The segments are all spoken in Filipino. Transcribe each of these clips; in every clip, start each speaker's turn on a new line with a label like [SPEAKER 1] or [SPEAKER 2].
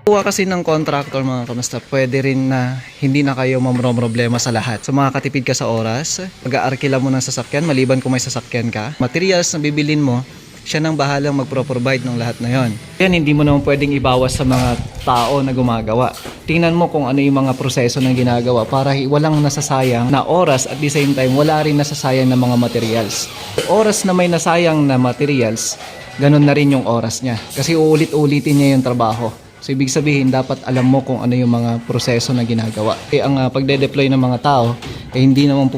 [SPEAKER 1] Kuha kasi ng contractor mga kamusta, pwede rin na hindi na kayo mamroblema sa lahat. So makakatipid ka sa oras, mag-aarkila mo ng sasakyan, maliban kung may sasakyan ka. Materials na bibilin mo, siya nang bahalang magpro-provide ng lahat na yon. Yan, hindi mo naman pwedeng ibawas sa mga tao na gumagawa. Tingnan mo kung ano yung mga proseso na ginagawa para walang nasasayang na oras at the same time wala rin nasasayang na mga materials. Oras na may nasayang na materials, ganun na rin yung oras niya. Kasi uulit-ulitin niya yung trabaho. So ibig sabihin dapat alam mo kung ano yung mga proseso na ginagawa. Eh, ang ah, pagde-deploy ng mga tao, eh, hindi naman po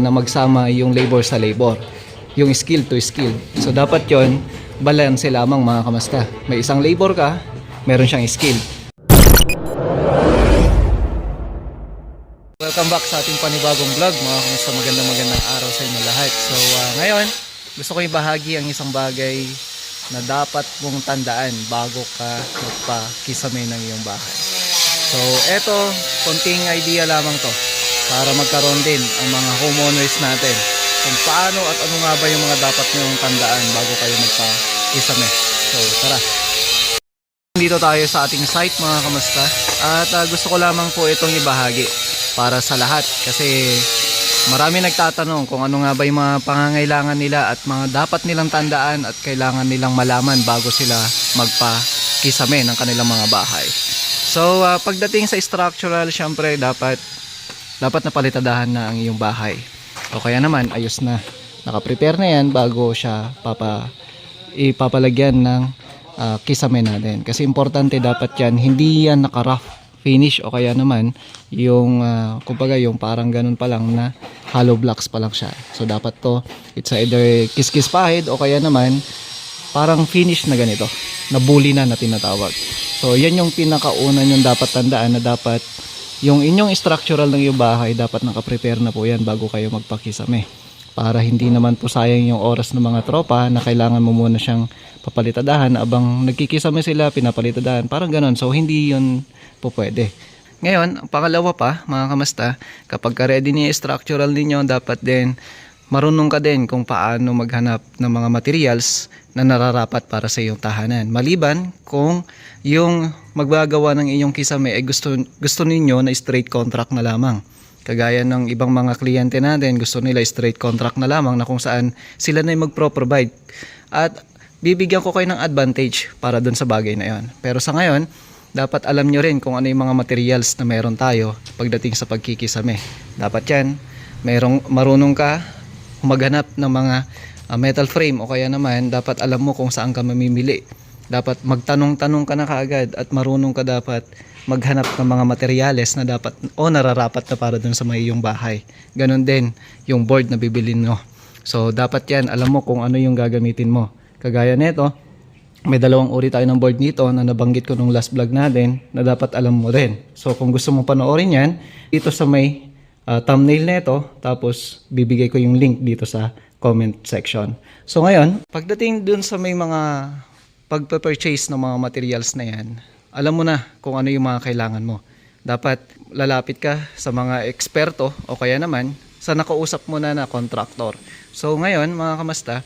[SPEAKER 1] na magsama yung labor sa labor. Yung skill to skill. So dapat yon balance lamang mga kamasta. May isang labor ka, meron siyang skill. Welcome back sa ating panibagong vlog mga kamusta magandang magandang araw sa inyo lahat. So ah, ngayon, gusto ko ibahagi ang isang bagay na dapat mong tandaan bago ka magpakisame ng iyong bahay. So eto, konting idea lamang to para magkaroon din ang mga homeowners natin kung paano at ano nga ba yung mga dapat nyong tandaan bago kayo magpakisame. So tara! Dito tayo sa ating site mga kamusta at ah, gusto ko lamang po itong ibahagi para sa lahat kasi marami nagtatanong kung ano nga ba yung mga pangangailangan nila at mga dapat nilang tandaan at kailangan nilang malaman bago sila magpakisame ng kanilang mga bahay. So ah, pagdating sa structural syempre dapat dapat napalitadahan na ang iyong bahay. O kaya naman ayos na nakaprepare na yan bago siya papa ipapalagyan ng ah, kisame natin. Kasi importante dapat yan, hindi yan naka-rough finish o kaya naman yung, ah, kumbaga yung parang ganun pa lang na hollow blocks pa lang siya. So dapat to, it's either kiss-kiss pahid o kaya naman parang finish na ganito, na bully na na tinatawag. So yan yung pinakauna yung dapat tandaan na dapat yung inyong structural ng iyong bahay dapat nakaprepare na po yan bago kayo magpakisame para hindi naman po sayang yung oras ng mga tropa na kailangan mo muna siyang papalitadahan abang nagkikisame sila pinapalitadahan. Parang ganon so hindi yun po pwede. Ngayon ang pangalawa pa mga kamasta kapag ka ready yung structural ninyo dapat din marunong ka din kung paano maghanap ng mga materials na nararapat para sa iyong tahanan. Maliban kung yung magbagawa ng inyong kisame ay gusto, gusto ninyo na straight contract na lamang Kagaya ng ibang mga kliyente natin, gusto nila straight contract na lamang na kung saan sila na yung magpro-provide. At bibigyan ko kayo ng advantage para dun sa bagay na yon. Pero sa ngayon, dapat alam nyo rin kung ano yung mga materials na meron tayo pagdating sa pagkikisame. Dapat yan, merong, marunong ka maghanap ng mga uh, metal frame o kaya naman dapat alam mo kung saan ka mamimili. Dapat magtanong-tanong ka na kaagad at marunong ka dapat maghanap ng mga materyales na dapat o nararapat na para dun sa may iyong bahay. Ganon din yung board na bibilin mo. So dapat yan, alam mo kung ano yung gagamitin mo. Kagaya nito, may dalawang uri tayo ng board nito na nabanggit ko nung last vlog natin na dapat alam mo rin. So kung gusto mo panoorin yan, dito sa may uh, thumbnail nito, tapos bibigay ko yung link dito sa comment section. So ngayon, pagdating dun sa may mga pagpe-purchase ng mga materials na yan, alam mo na kung ano yung mga kailangan mo. Dapat lalapit ka sa mga eksperto o kaya naman sa nakausap mo na na contractor. So ngayon mga kamasta,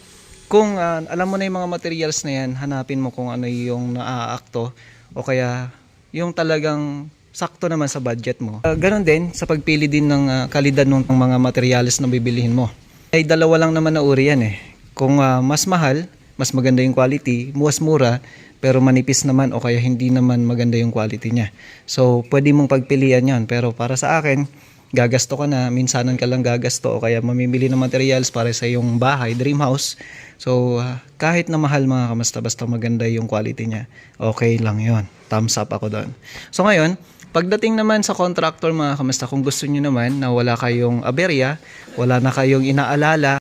[SPEAKER 1] kung ah, alam mo na yung mga materials na yan, hanapin mo kung ano yung naaakto o kaya yung talagang sakto naman sa budget mo. Ah, ganon din sa pagpili din ng ah, kalidad ng mga materials na bibilihin mo. Ay dalawa lang naman na uri yan eh. Kung ah, mas mahal, mas maganda yung quality, mas mura, pero manipis naman o kaya hindi naman maganda yung quality niya. So, pwede mong pagpilian yon Pero para sa akin, gagasto ka na, minsanan ka lang gagasto o kaya mamimili ng materials para sa iyong bahay, dream house. So, ah, kahit na mahal mga kamasta, basta maganda yung quality niya, okay lang yon Thumbs up ako doon. So, ngayon, Pagdating naman sa contractor mga kamasta, kung gusto niyo naman na wala kayong aberya, wala na kayong inaalala,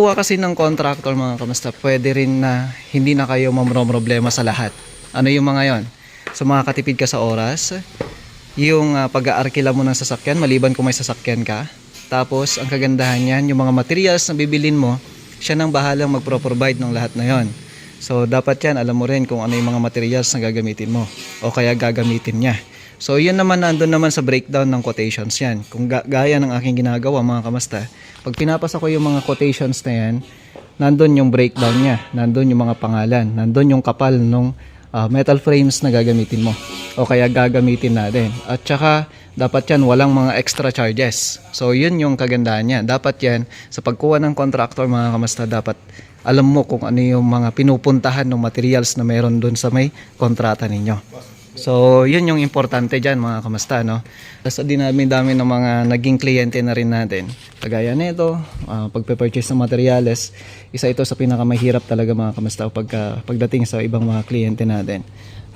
[SPEAKER 1] Kuha kasi ng contractor mga kamusta, pwede rin na hindi na kayo mamroblema sa lahat. Ano yung mga yon? Sa mga katipid ka sa oras, yung ah, pag-aarkila mo ng sasakyan, maliban kung may sasakyan ka. Tapos, ang kagandahan yan, yung mga materials na bibilin mo, siya nang bahalang magpro-provide ng lahat na yon. So, dapat yan, alam mo rin kung ano yung mga materials na gagamitin mo o kaya gagamitin niya. So, yun naman nandun naman sa breakdown ng quotations yan. Kung ga- gaya ng aking ginagawa mga kamasta, pag pinapasa ko yung mga quotations na yan, nandun yung breakdown niya, nandun yung mga pangalan, nandun yung kapal ng metal frames na gagamitin mo. o kaya gagamitin natin. At saka dapat yan walang mga extra charges. So yun yung kagandahan niya. Dapat yan sa pagkuha ng contractor mga kamasta dapat alam mo kung ano yung mga pinupuntahan ng materials na meron doon sa may kontrata ninyo. So, yun yung importante dyan mga kamasta, no? Sa dinami-dami ng mga naging kliyente na rin natin. Kagaya nito, uh, pagpe-purchase ng materials, isa ito sa pinakamahirap talaga mga kamasta pagka, pagdating sa ibang mga kliyente natin.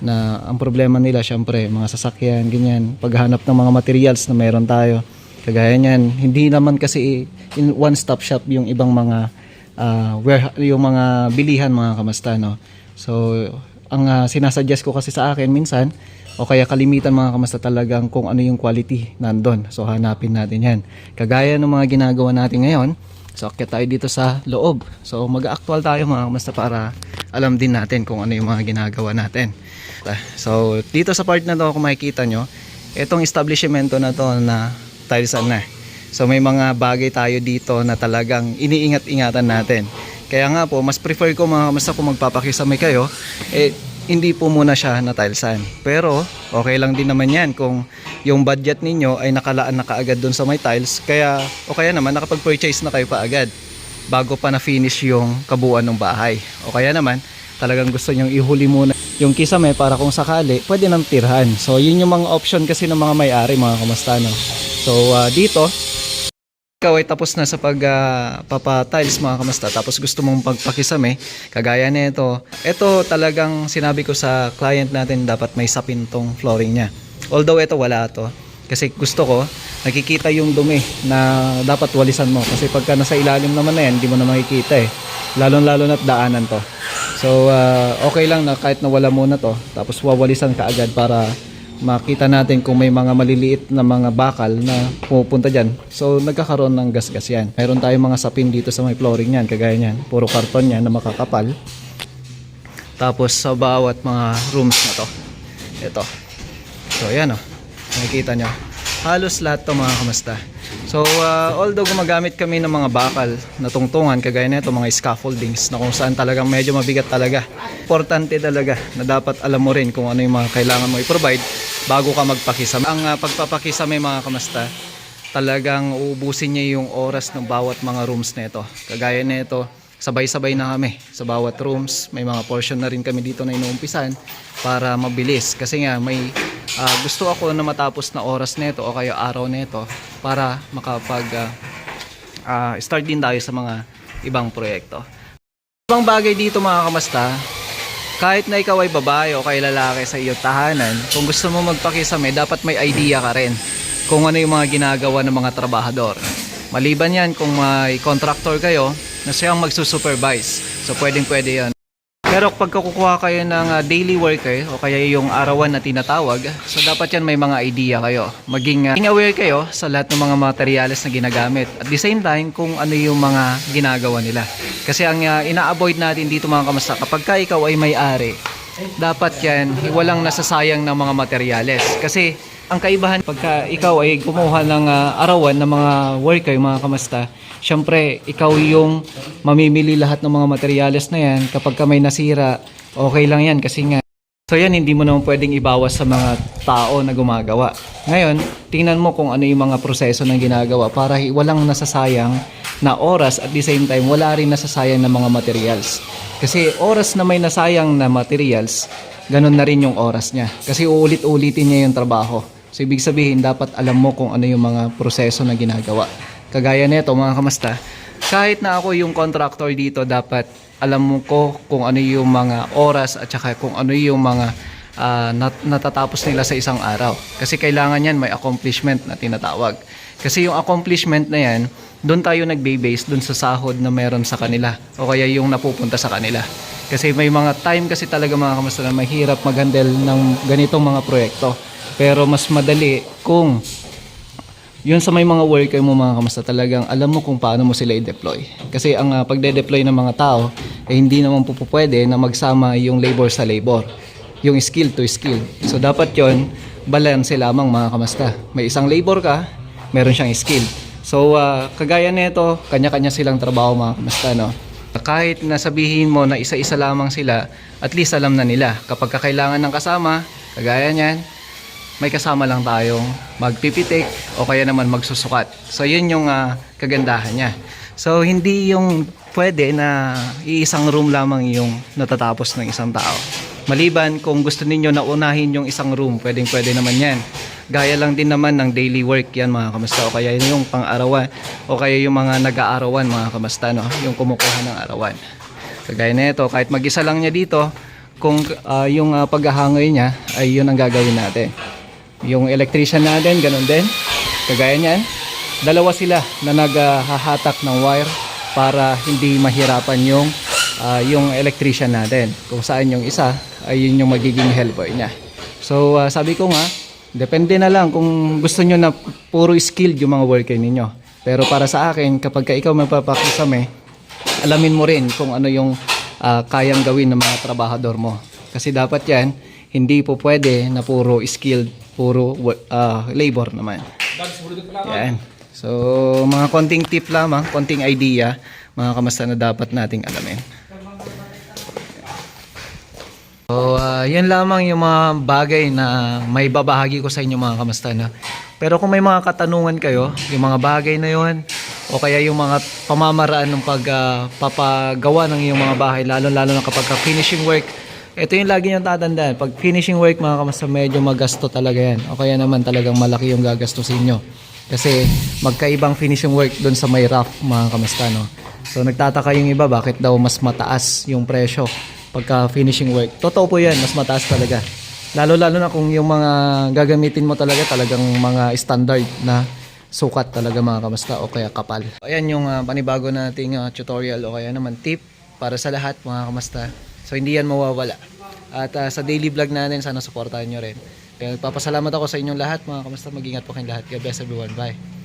[SPEAKER 1] Na ang problema nila, syempre, mga sasakyan, ganyan, paghahanap ng mga materials na meron tayo. Kagaya niyan, hindi naman kasi in one-stop shop yung ibang mga uh, where, yung mga bilihan mga kamasta, no? So, ang uh, sinasuggest ko kasi sa akin minsan o kaya kalimitan mga kamasta talagang kung ano yung quality nandun. So hanapin natin yan. Kagaya ng mga ginagawa natin ngayon, so akyat tayo dito sa loob. So mag-actual tayo mga kamasta para alam din natin kung ano yung mga ginagawa natin. So dito sa part na to kung makikita nyo, itong establishmento na to na tilesan na. So may mga bagay tayo dito na talagang iniingat-ingatan natin. Kaya nga po, mas prefer ko mga kamasta kung magpapakisame kayo, eh, hindi po muna siya na tilesan. Pero, okay lang din naman yan kung yung budget ninyo ay nakalaan na kaagad dun sa may tiles. Kaya, o kaya naman, nakapag-purchase na kayo pa agad bago pa na-finish yung kabuuan ng bahay. O kaya naman, talagang gusto nyong ihuli muna yung kisame para kung sakali, pwede nang tirhan. So, yun yung mga option kasi ng mga may-ari, mga kamasta, no? So, ah, dito, ikaw ay tapos na sa pag uh, papa-tiles mga kamasta tapos gusto mong pagpakisame kagaya nito ito talagang sinabi ko sa client natin dapat may sapin tong flooring niya. Although ito wala to. Kasi gusto ko nakikita yung dumi na dapat walisan mo. Kasi pagka nasa ilalim naman na yan hindi mo na makikita eh. Lalong lalo na't daanan to. So uh, okay lang na kahit nawala muna to tapos wawalisan ka agad para makita natin kung may mga maliliit na mga bakal na pupunta dyan. So, nagkakaroon ng gasgas yan. Mayroon tayong mga sapin dito sa may flooring yan, kagaya yan. Puro karton yan na makakapal. Tapos, sa bawat mga rooms na to. Ito. So, yan o. Nakikita nyo. Halos lahat to mga kamasta. So, uh, although gumagamit kami ng mga bakal na tungtungan, kagaya nito mga scaffoldings na kung saan talagang medyo mabigat talaga. Importante talaga na dapat alam mo rin kung ano yung mga kailangan mo i-provide bago ka magpakisame. Ang uh, pagpapakisame mga kamasta, talagang uubusin niya yung oras ng bawat mga rooms nito. Kagaya nito, sabay-sabay na kami sa bawat rooms. May mga portion na rin kami dito na inuumpisan para mabilis. Kasi nga may uh, gusto ako na matapos na oras nito o kaya araw nito para makapag uh, uh, start din tayo sa mga ibang proyekto. Ibang bagay dito mga kamasta, kahit na ikaw ay babae o kay lalaki sa iyong tahanan, kung gusto mo magpakisame, dapat may idea ka rin kung ano yung mga ginagawa ng mga trabahador. Maliban yan kung may contractor kayo na siyang magsusupervise. So pwedeng pwede yan. Pero pag kukuha kayo ng uh, daily worker o kaya yung arawan na tinatawag, so dapat yan may mga idea kayo. Maging uh, aware kayo sa lahat ng mga materyales na ginagamit. At the same time, kung ano yung mga ginagawa nila. Kasi ang uh, ina-avoid natin dito mga kamasta, kapag ka ikaw ay may-ari, dapat yan, walang nasasayang ng mga materyales. Kasi ang kaibahan pagka ikaw ay kumuha ng uh, arawan ng mga worker, mga kamasta, syempre ikaw yung mamimili lahat ng mga materyales na yan. Kapag ka may nasira, okay lang yan kasi nga So yan, hindi mo naman pwedeng ibawas sa mga tao na gumagawa. Ngayon, tingnan mo kung ano yung mga proseso na ginagawa para walang nasasayang na oras at the same time wala rin nasasayang na mga materials. Kasi oras na may nasayang na materials, ganun na rin yung oras niya. Kasi uulit-ulitin niya yung trabaho. So ibig sabihin, dapat alam mo kung ano yung mga proseso na ginagawa. Kagaya nito mga kamasta, kahit na ako yung contractor dito, dapat alam mo ko kung ano yung mga oras at saka kung ano yung mga uh, nat- natatapos nila sa isang araw. Kasi kailangan yan may accomplishment na tinatawag. Kasi yung accomplishment na yan, doon tayo nagbe-base doon sa sahod na meron sa kanila o kaya yung napupunta sa kanila. Kasi may mga time kasi talaga mga kamusta na mahirap mag-handle ng ganitong mga proyekto. Pero mas madali kung yun sa may mga worker mo mga kamusta talagang alam mo kung paano mo sila i-deploy. Kasi ang uh, pagde-deploy ng mga tao eh hindi naman po pwede na magsama yung labor sa labor. Yung skill to skill. So dapat yon balance lamang mga kamasta. May isang labor ka, meron siyang skill. So uh, kagaya nito, kanya-kanya silang trabaho mga kamasta no. Kahit nasabihin mo na isa-isa lamang sila, at least alam na nila kapag kakailangan ng kasama, Kagaya niyan, may kasama lang tayong magpipitik o kaya naman magsusukat. So yun yung ah, kagandahan niya. So hindi yung pwede na iisang room lamang yung natatapos ng isang tao. Maliban kung gusto ninyo na unahin yung isang room, pwedeng pwede naman yan. Gaya lang din naman ng daily work yan mga kamusta o kaya yung pang-arawan o kaya yung mga nag-aarawan mga kamusta no? yung kumukuha ng arawan. Kagaya nito, kahit mag-isa lang niya dito, kung ah, yung ah, paghahangoy niya ay yun ang gagawin natin. Yung electrician natin, ganun din. Kagaya niyan, dalawa sila na naghahatak ng wire para hindi mahirapan yung ah, yung electrician natin. Kung saan yung isa ay yun yung magiging helper niya. So ah, sabi ko nga, depende na lang kung gusto nyo na puro skilled yung mga worker ninyo. Pero para sa akin, kapag ka ikaw magpapakisame, alamin mo rin kung ano yung ah, kayang gawin ng mga trabahador mo. Kasi dapat yan, hindi po pwede na puro skilled, puro ah, labor naman. Yan. So, mga konting tip lamang, konting idea, mga kamasta na dapat nating alamin. So, ah, yan lamang yung mga bagay na may babahagi ko sa inyo mga kamasta na. Pero kung may mga katanungan kayo, yung mga bagay na yon o kaya yung mga pamamaraan ng pagpapagawa ng iyong mga bahay, lalo-lalo na kapag ka finishing work, ito yung lagi niyong tatandaan. Pag finishing work mga kamasta, medyo magasto talaga yan. O kaya naman talagang malaki yung gagastusin nyo. Kasi magkaibang finishing work doon sa may rough mga kamasta. No? So nagtataka yung iba bakit daw mas mataas yung presyo pagka finishing work. Totoo po yan, mas mataas talaga. Lalo-lalo na kung yung mga gagamitin mo talaga talagang mga standard na sukat talaga mga kamasta o kaya kapal. Ayan yung ah, panibago nating ah, tutorial o kaya naman tip para sa lahat mga kamasta. So hindi yan mawawala. At ah, sa daily vlog natin sana suportahan nyo rin. Kaya nagpapasalamat ako sa inyong lahat mga kamasta. Mag-ingat po kayong lahat. God bless everyone. Bye.